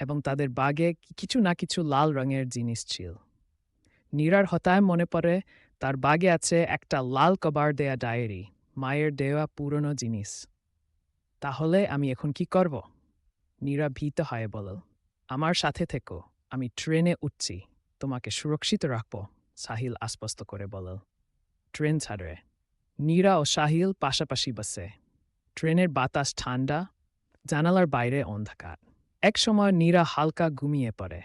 এবং তাদের বাগে কিছু না কিছু লাল রঙের জিনিস ছিল। নীরার হতায় মনে পড়ে, তার বাগে আছে একটা লাল কভার দেয়া ডায়েরি, মায়ের দেওয়া পুরনো জিনিস। তাহলে আমি এখন কি করব? নীরা ভীত হয়ে বলল, আমার সাথে থেকো, আমি ট্রেনে উঠছি, তোমাকে সুরক্ষিত রাখব, সাহিল আশ্বস্ত করে বলল। ট্রেন ছাড়ে নীরা ও সাহিল পাশাপাশি বসে। ট্রেনের বাতাস ঠান্ডা, জানালার বাইরে অন্ধকার। এক সময় নীরা হালকা ঘুমিয়ে পড়ে।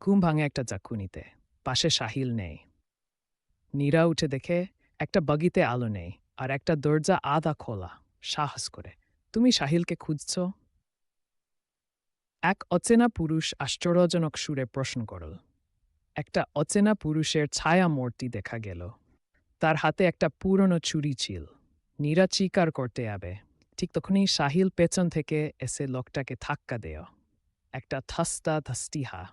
ঘুম ভাঙে একটা জাকুনিতে পাশে সাহিল নেই। নীরা উঠে দেখে একটা বগিতে আলো নেই আর একটা দরজা আধা খোলা। সাহস করে। তুমি সাহিলকে খুঁজছ? এক অচেনা পুরুষ আশ্চর্যজনক সুরে প্রশ্ন করল। একটা অচেনা পুরুষের ছায়া মূর্তি দেখা গেল। তার হাতে একটা পুরনো চুরি ছিল। নীরা চিকার করতে যাবে। ঠিক তখনই সাহিল পেছন থেকে এসে লোকটাকে ধাক্কা দেয়। একটা থাস্তা থাস্তিহা,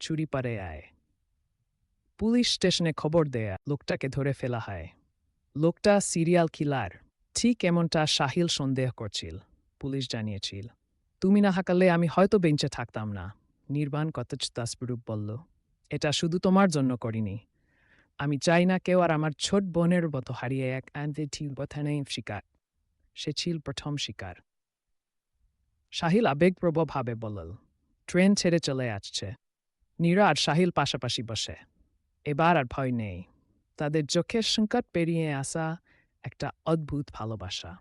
চুরি পারে আয়। পুলিশ স্টেশনে খবর দেয়া লোকটাকে ধরে ফেলা হয়। লোকটা সিরিয়াল কিলার, ঠিক এমনটা সাহিল সন্দেহ করছিল। পুলিশ জানিয়েছিল, তুমি না হাঁকালে আমি হয়তো বেঞ্চে থাকতাম না। নির্বাণ কতচ দাসপুরুপ বলল, এটা শুধু তোমার জন্য করিনি। আমি চাই না কেউ আর আমার ছোট বোনের মতো হারিয়ে এক অ্যান্টিঠিল বথানে শিকার। সে ছিল প্রথম শিকার। সাহিল আবেগপ্রবভাবে বলল ট্রেন ছেড়ে চলে আসছে। নীরা আর সাহিল পাশাপাশি বসে। এবার আর ভয় নেই। তাদের চোখের সংকট পেরিয়ে আসা একটা অদ্ভুত ভালোবাসা।